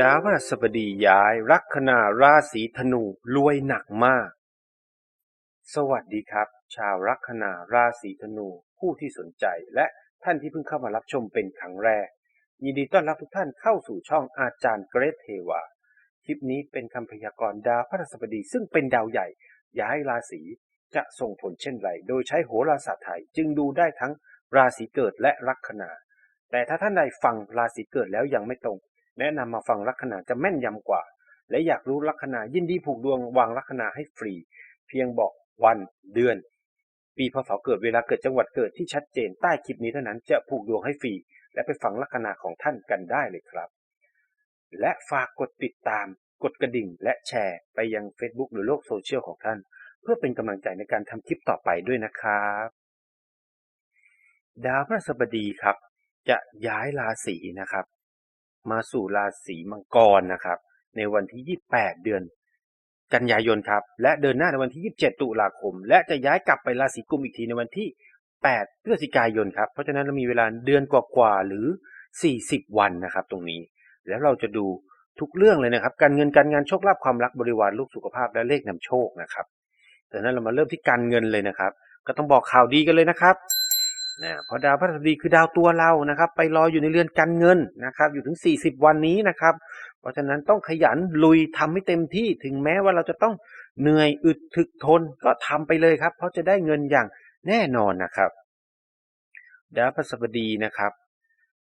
ดาวพฤหัสบดีย้ายลัคนาราศีธนูรวยหนักมาก สวัสดีครับ ชาวลัคนาราศีธนูผู้ที่สนใจและท่านที่เพิ่งเข้ามารับชมเป็นครั้งแรก ยินดีต้อนรับทุกท่านเข้าสู่ช่องอาจารย์เกรทเทวาคลิปนี้เป็นคำพยากรณ์ดาวพฤหัสบดีซึ่งเป็นดาวใหญ่ ย้ายราศีจะส่งผลเช่นไร โดยใช้โหราศาสตร์ไทยจึงดูได้ทั้งราศีเกิดและลัคนา แต่ถ้าท่านใดฟังราศีเกิดแล้วยังไม่ตรง แนะนำมาฟังลัคนาจะแม่นยำกว่า และอยากรู้ลัคนายินดีผูกดวงวางลัคนาให้ฟรี เพียงบอกวันเดือน ปีพศเกิดเวลาเกิดจังหวัดเกิดที่ชัดเจนใต้คลิปนี้เท่านั้นจะผูกดวงให้ฟรี และไปฟังลัคนาของท่านกันได้เลยครับ และฝากกดติดตาม กดกระดิ่ง และแชร์ ไปยัง Facebook หรือโลกโซเชียลของท่าน เพื่อเป็นกำลังใจในการทำคลิปต่อไปด้วยนะครับดาวพฤหัสบดีครับ จะย้ายราศีนะครับ มาสู่ราศีมังกรนะครับ ในวันที่ 28 เดือน กันยายนครับ และเดินหน้าในวันที่ 27 ตุลาคม และจะย้ายกลับไปราศีกุมอีกทีในวันที่ 8 พฤศจิกายนครับ เพราะฉะนั้นเรามีเวลาเดือนกว่าๆหรือ 40 วันนะครับ ตรงนี้ แล้วเราจะดูทุกเรื่องเลยนะครับ การเงินการงานโชคลาภความรักบริวารลูกสุขภาพและเลขนำโชคนะครับดังนั้นเรามาเริ่มที่การเงินเลยนะครับ ก็ต้องบอกข่าวดีกันเลยนะครับ นะเพราะดาวพฤหัสบดีคือดาวตัวเรานะครับ ไปรออยู่ในเรือนการเงินนะครับ อยู่ถึง 40 วันนี้นะครับ เพราะฉะนั้นต้องขยันลุยทำให้เต็มที่ถึงแม้ว่าเราจะต้องเหนื่อยอึดถึกทนก็ทำไปเลยครับ เพราะจะได้เงินอย่างแน่นอนนะครับดาวพฤหัสบดีนะครับ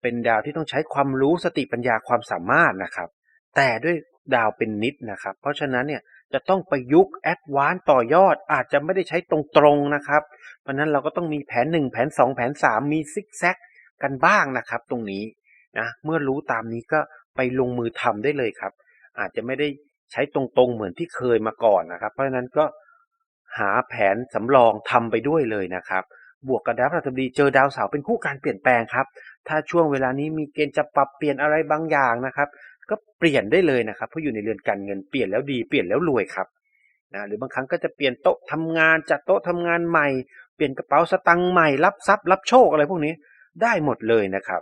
เป็นดาวที่ต้องใช้ความรู้สติปัญญาความสามารถนะครับ แต่ด้วย ดาวเป็นนิดนะครับ เพราะฉะนั้นเนี่ยจะต้องประยุกต์แอดวานต่อยอดอาจจะไม่ได้ใช้ตรงๆนะครับ เพราะนั้นเราก็ต้องมีแผน 1 แผน 2 แผน 3 มีซิกแซกกันบ้างนะครับ ตรงนี้นะเมื่อรู้ตามนี้ก็ไปลงมือทำได้เลยครับ อาจจะไม่ได้ใช้ตรงๆเหมือนที่เคยมาก่อนนะครับ เพราะฉะนั้นก็หาแผนสำรองทำไปด้วยเลยนะครับ บวกกับดาวพฤหัสบดีเจอดาวเสาร์เป็นคู่การเปลี่ยนแปลงครับ ถ้าช่วงเวลานี้มีเกณฑ์จะปรับเปลี่ยนอะไรบางอย่างนะครับ ก็เปลี่ยนได้เลยนะครับเพราะอยู่ในเรือนการเงินเปลี่ยนแล้วดีเปลี่ยนแล้วรวยครับนะหรือบางครั้งก็จะเปลี่ยนโต๊ะทำงานจัดโต๊ะทำงานใหม่ เปลี่ยนกระเป๋าสตังค์ใหม่รับทรัพย์รับโชคอะไรพวกนี้ได้หมดเลยนะครับ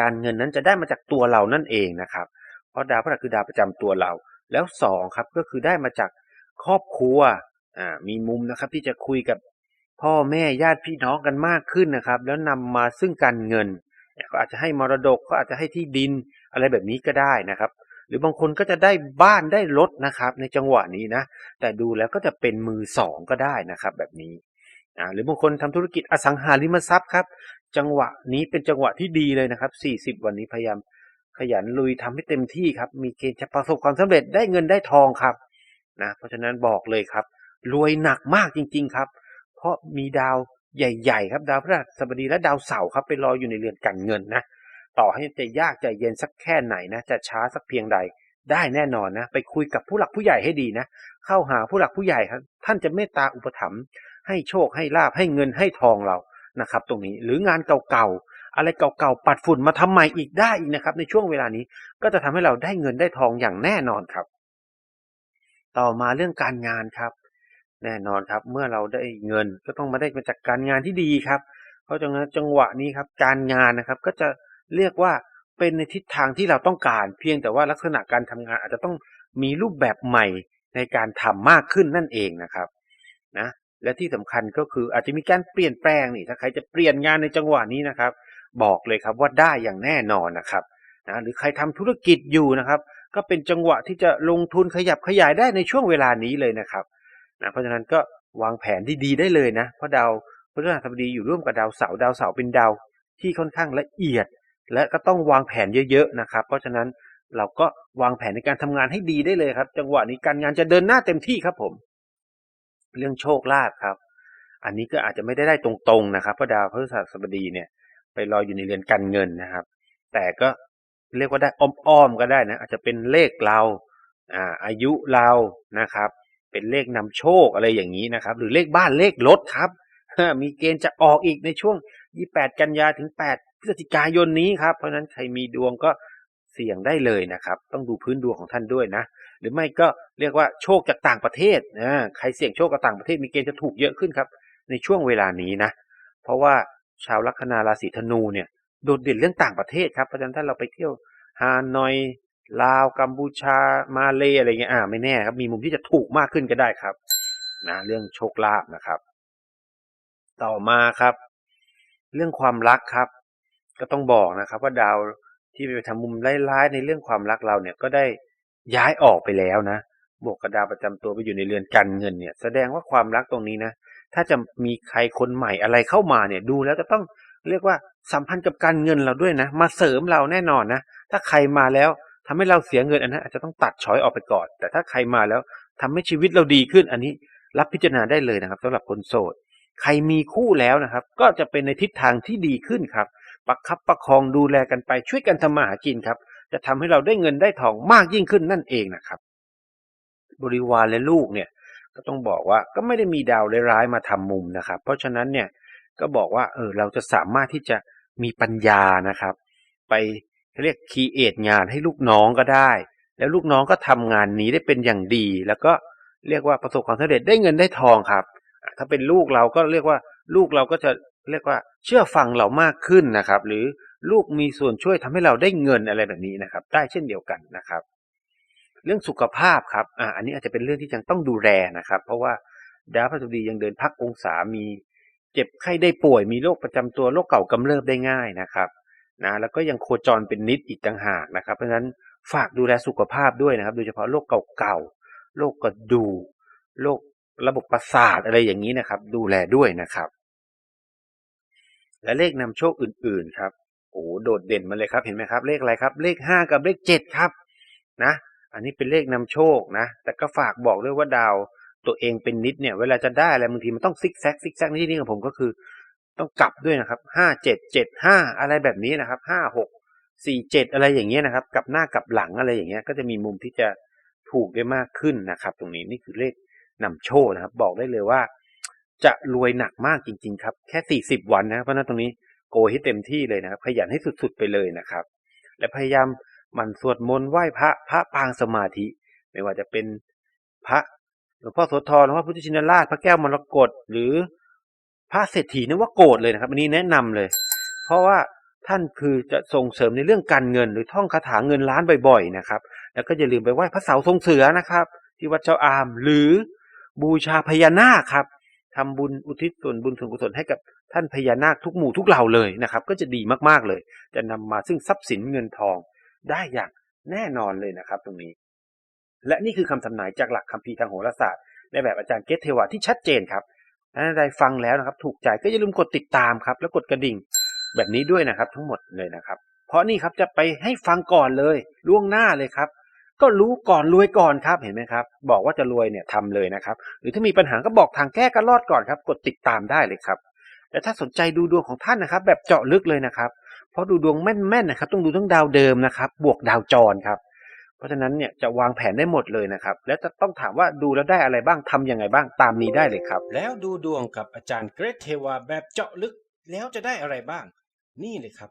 การเงินนั้นจะได้มาจากตัวเรานั่นเองนะครับ เพราะดาวพฤหัสคือดาวประจำตัวเรา แล้วสองครับก็คือได้มาจากครอบครัวอ่ามีมุมนะครับที่จะคุยกับพ่อแม่ญาติพี่น้องกันมากขึ้นนะครับ แล้วนำมาซึ่งการเงินก็อาจจะให้มรดกก็อาจจะให้ที่ดิน อะไรแบบนี้ก็ได้นะครับ หรือบางคนก็จะได้บ้านได้รถนะครับ ในจังหวะนี้นะ แต่ดูแล้วก็จะเป็นมือสองก็ได้นะครับ แบบนี้อ่าหรือบางคนทำธุรกิจอสังหาริมทรัพย์ครับ จังหวะนี้เป็นจังหวะที่ดีเลยนะครับ 40 วันนี้พยายามขยันลุยทำให้เต็มที่ครับ มีเกณฑ์จะประสบความสำเร็จได้เงินได้ทองครับนะเพราะฉะนั้นบอกเลยครับ รวยหนักมากจริง ๆครับ เพราะมีดาวใหญ่ ๆ ครับ ดาวพฤหัสบดีและดาวเสาร์ครับไปรออยู่ในเรือนการเงินนะ ต่อให้จะยากใจเย็นสักแค่ไหนนะ จะช้าสักเพียงใด ได้แน่นอนนะ ไปคุยกับผู้หลักผู้ใหญ่ให้ดีนะ เข้าหาผู้หลักผู้ใหญ่ครับ ท่านจะเมตตาอุปถัมภ์ให้โชคให้ลาบให้เงินให้ทองเรานะครับ ตรงนี้หรืองานเก่าๆอะไรเก่าๆปัดฝุ่นมาทำใหม่อีกได้อีกนะครับ ในช่วงเวลานี้ก็จะทำให้เราได้เงินได้ทองอย่างแน่นอนครับ ต่อมาเรื่องการงานครับ แน่นอนครับ เมื่อเราได้เงินก็ต้องมาได้มาจากการงานที่ดีครับ เพราะฉะนั้นจังหวะนี้ครับ การงานนะครับก็จะ เรียกว่าเป็นในทิศทางที่เราต้องการ เพียงแต่ว่าลักษณะการทำงานอาจจะต้องมีรูปแบบใหม่ในการทำมากขึ้นนั่นเองนะครับนะและที่สำคัญก็คืออาจจะมีการเปลี่ยนแปลงนี่ถ้าใครจะเปลี่ยนงานในจังหวะนี้นะครับ บอกเลยครับว่าได้อย่างแน่นอนนะครับนะหรือใครทำธุรกิจอยู่นะครับ ก็เป็นจังหวะที่จะลงทุนขยับขยายได้ในช่วงเวลานี้เลยนะครับนะเพราะฉะนั้นก็วางแผนที่ดีได้เลยนะ เพราะดาวพฤหัสบดีอยู่ร่วมกับดาวเสาร์ดาวเสาร์เป็นดาวที่ค่อนข้างละเอียด และก็ต้องวางแผนเยอะๆนะครับ เพราะฉะนั้นเราก็วางแผนในการทำงานให้ดีได้เลยครับ จังหวะนี้การงานจะเดินหน้าเต็มที่ครับผม เรื่องโชคลาภครับ อันนี้ก็อาจจะไม่ได้ได้ตรงๆนะครับเพราะดาวพฤหัสบดีเนี่ย ไปรออยู่ในเรือนการเงินนะครับ แต่ก็เรียกว่าได้อ้อมๆก็ได้นะ อาจจะเป็นเลขเราอ่าอายุเรานะครับ เป็นเลขนำโชคอะไรอย่างนี้นะครับ หรือเลขบ้านเลขรถครับมีเกณฑ์จะออกอีกในช่วง 28 กันยาถึง 8 พฤศจิกายนนี้ครับ เพราะฉะนั้นใครมีดวงก็เสี่ยงได้เลยนะครับ ต้องดูพื้นดวงของท่านด้วยนะ หรือไม่ก็เรียกว่าโชคจากต่างประเทศนะใครเสี่ยงโชคกับต่างประเทศมีเกณฑ์จะถูกเยอะขึ้นครับ ในช่วงเวลานี้นะ เพราะว่าชาวลัคนาราศีธนูเนี่ยโดดเด่นเรื่องต่างประเทศครับเพราะฉะนั้นถ้าเราไปเที่ยวฮานอยลาวกัมพูชามาเลอะไรเงี้ยอ่าไม่แน่ครับมีมุมที่จะถูกมากขึ้นก็ได้ครับนะเรื่องโชคลาภนะครับ ต่อมาครับ เรื่องความรักครับ ก็ต้องบอกนะครับว่าดาวที่ไปทำมุมร้ายๆในเรื่องความรักเราเนี่ยก็ได้ย้ายออกไปแล้วนะบวกกับดาวประจำตัวไปอยู่ในเรือนการเงินเนี่ย แสดงว่าความรักตรงนี้นะ ถ้าจะมีใครคนใหม่อะไรเข้ามาเนี่ยดูแล้วจะต้องเรียกว่าสัมพันธ์กับการเงินเราด้วยนะ มาเสริมเราแน่นอนนะ ถ้าใครมาแล้วทำให้เราเสียเงินอันนั้นอาจจะต้องตัดช้อยออกไปก่อน แต่ถ้าใครมาแล้วทำให้ชีวิตเราดีขึ้น อันนี้รับพิจารณาได้เลยนะครับสำหรับคนโสด ใครมีคู่แล้วนะครับ ก็จะเป็นในทิศทางที่ดีขึ้นครับ ประคับประคองดูแลกันไปช่วยกันทำมาหากินครับ จะทำให้เราได้เงินได้ทองมากยิ่งขึ้นนั่นเองนะครับ บริวารและลูกเนี่ยก็ต้องบอกว่าก็ไม่ได้มีดาวร้ายมาทำมุมนะครับ เพราะฉะนั้นเนี่ยก็บอกว่าเออเราจะสามารถที่จะมีปัญญานะครับ ไปเขาเรียกคีเอทงานให้ลูกน้องก็ได้ แล้วลูกน้องก็ทำงานนี้ได้เป็นอย่างดี แล้วก็เรียกว่าประสบความสำเร็จได้เงินได้ทองครับ ถ้าเป็นลูกเราก็เรียกว่าลูกเราก็จะ เรียกว่าเชื่อฟังเรามากขึ้นนะครับ หรือลูกมีส่วนช่วยทำให้เราได้เงินอะไรแบบนี้นะครับ ได้เช่นเดียวกันนะครับ เรื่องสุขภาพครับอ่าอันนี้อาจจะเป็นเรื่องที่ยังต้องดูแลนะครับ เพราะว่าดาวพฤหัสบดียังเดินพักองศามีเจ็บไข้ได้ป่วยมีโรคประจำตัวโรคเก่ากำเริบได้ง่ายนะครับนะแล้วก็ยังโคจรเป็นนิดอีกต่างหากนะครับ เพราะฉะนั้นฝากดูแลสุขภาพด้วยนะครับ โดยเฉพาะโรคเก่าๆโรคกระดูกโรคระบบประสาทอะไรอย่างนี้นะครับ ดูแลด้วยนะครับ และเลขนำโชคอื่นๆครับโอ้โดดเด่นมาเลยครับเห็นไหมครับ เลขอะไรครับ เลขห้ากับเลขเจ็ดครับนะอันนี้เป็นเลขนำโชคนะ แต่ก็ฝากบอกด้วยว่าดาวตัวเองเป็นนิดเนี่ย เวลาจะได้อะไรบางทีมันต้องซิกแซกซิกแซกนที่นี้ของผมก็คือ ต้องกลับด้วยนะครับห้าเจ็ดเจ็ดห้าอะไรแบบนี้นะครับห้าหกสี่เจ็ดอะไรอย่างเงี้ยนะครับ กลับหน้ากลับหลังอะไรอย่างเงี้ย ก็จะมีมุมที่จะถูกได้มากขึ้นนะครับ ตรงนี้นี่คือเลขนำโชคนะครับ บอกได้เลยว่า จะรวยหนักมากจริง ๆ ครับ แค่สี่สิบวันนะเพราะนั้นตรงนี้โกยให้เต็มที่เลยนะครับขยันให้สุดๆไปเลยนะครับ และพยายามมันสวดมนต์ไหว้พระพระปางสมาธิ ไม่ว่าจะเป็นพระหลวงพ่อโสธรหลวงพ่อพุทธชินราช พระแก้วมรกตหรือพระเศรษฐีนว่าโกดเลยนะครับอันนี้แนะนำเลย เพราะว่าท่านคือจะส่งเสริมในเรื่องการเงิน หรือท่องคาถาเงินล้านบ่อย ๆ นะครับ แล้วก็อย่าลืมไปไหว้พระเสาทรงเสือนะครับ ที่วัดเจ้าอามหรือบูชาพญานาคครับ ทำบุญอุทิศส่วนบุญส่วนกุศลให้กับท่านพญานาคทุกหมู่ทุกเหล่าเลยนะครับ ก็จะดีมากๆเลย จะนำมาซึ่งทรัพย์สินเงินทองได้อย่างแน่นอนเลยนะครับ ตรงนี้ และนี่คือคำทำนายจากหลักคัมภีร์ทางโหราศาสตร์ในแบบอาจารย์เกตเทวาที่ชัดเจนครับถ้าใดฟังแล้วนะครับ ถูกใจก็อย่าลืมกดติดตามครับ แล้วกดกระดิ่งแบบนี้ด้วยนะครับ ทั้งหมดเลยนะครับ เพราะนี่ครับจะไปให้ฟังก่อนเลยล่วงหน้าเลยครับ ก็รู้ก่อนรวยก่อนครับเห็นไหมครับ บอกว่าจะรวยเนี่ยทำเลยนะครับ หรือถ้ามีปัญหาก็บอกทางแก้กันรอดก่อนครับ กดติดตามได้เลยครับแต่ถ้าสนใจดูดวงของท่านนะครับ แบบเจาะลึกเลยนะครับ เพราะดูดวงแม่นๆนะครับ ต้องดูทั้งดาวเดิมนะครับ บวกดาวจรครับ เพราะฉะนั้นเนี่ยจะวางแผนได้หมดเลยนะครับ แล้วจะต้องถามว่าดูแล้วได้อะไรบ้างทำยังไงบ้างตามนี้ได้เลยครับ แล้วดูดวงกับอาจารย์เกรทเทวาแบบเจาะลึกแล้วจะได้อะไรบ้าง นี่เลยครับ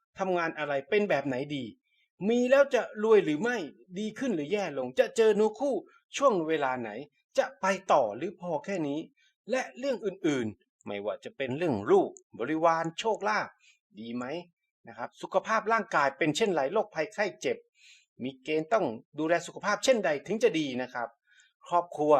ทำงานอะไรเป็นแบบไหนดี มีแล้วจะรวยหรือไม่ดีขึ้นหรือแย่ลง จะเจอเนื้อคู่ช่วงเวลาไหน จะไปต่อหรือพอแค่นี้ และเรื่องอื่นๆ ไม่ว่าจะเป็นเรื่องลูกบริวารโชคลาภดีไหมนะครับ สุขภาพร่างกายเป็นเช่นไรโรคภัยไข้เจ็บ มีเกณฑ์ต้องดูแลสุขภาพเช่นใดถึงจะดีนะครับ ครอบครัว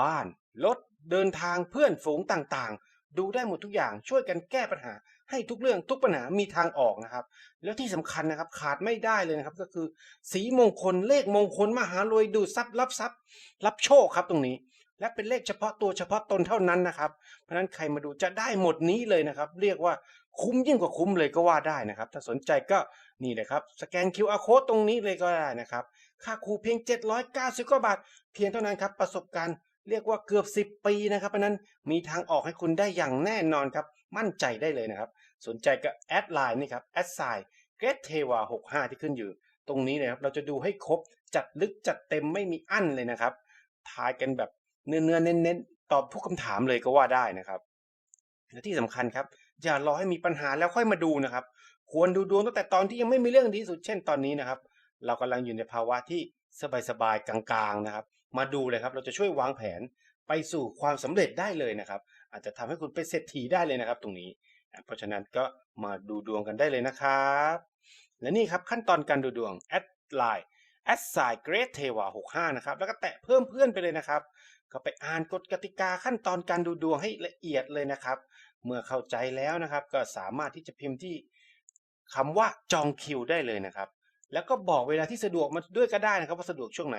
บ้านรถเดินทางเพื่อนฝูงต่างๆ ดูได้หมดทุกอย่างช่วยกันแก้ปัญหา ให้ทุกเรื่องทุกปัญหามีทางออกนะครับ แล้วที่สำคัญนะครับขาดไม่ได้เลยนะครับ ก็คือสีมงคลเลขมงคลมหารวยดูทรัพย์รับทรัพย์ รับโชคครับตรงนี้ และเป็นเลขเฉพาะตัวเฉพาะตนเท่านั้นนะครับ เพราะฉะนั้นใครมาดูจะได้หมดนี้เลยนะครับ เรียกว่าคุ้มยิ่งกว่าคุ้มเลยก็ว่าได้นะครับ ถ้าสนใจก็นี่เลยครับ สแกน QR code ตรงนี้เลยก็ได้นะครับ ค่าครูเพียง 790กว่าบาท เพียงเท่านั้นครับประสบการณ์เรียกว่าเกือบ 10 ปีนะครับเพราะนั้นมีทางออกให้คุณได้อย่างแน่นอนครับ มั่นใจได้เลยนะครับ สนใจก็แอดไลน์นี่ครับแอดไซน์เกรทเทวา65 ที่ขึ้นอยู่ ตรงนี้เลยครับเราจะดูให้ครบจัดลึกจัดเต็มไม่มีอั้นเลยนะครับทายกันแบบเนื้อเนื้อเน้นๆ ตอบทุกคำถามเลยก็ว่าได้นะครับและที่สำคัญครับอย่ารอให้มีปัญหาแล้วค่อยมาดูนะครับ ควรดูดวงตั้งแต่ตอนที่ยังไม่มีเรื่องดีที่สุดเช่นตอนนี้นะครับ เรากำลังอยู่ในภาวะที่สบายๆกลางๆนะครับ มาดูเลยครับ เราจะช่วยวางแผนไปสู่ความสำเร็จได้เลยนะครับ อาจจะทำให้คุณเป็นเศรษฐีได้เลยนะครับ ตรงนี้ เพราะฉะนั้นก็มาดูดวงกันได้เลยนะครับ และนี่ครับขั้นตอนการดูดวงแอดไลน์แอดไซเกรดเทวา65นะครับแล้วก็แตะเพิ่มเพื่อนไปเลยนะครับ ก็ไปอ่านกฎกติกาขั้นตอนการดูดวงให้ละเอียดเลยนะครับ เมื่อเข้าใจแล้วนะครับ ก็สามารถที่จะพิมพ์ที่คำว่าจองคิวได้เลยนะครับ แล้วก็บอกเวลาที่สะดวกมาด้วยก็ได้นะครับ ว่าสะดวกช่วงไหน